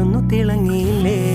ഒന്നു തിളങ്ങിയില്ലേ?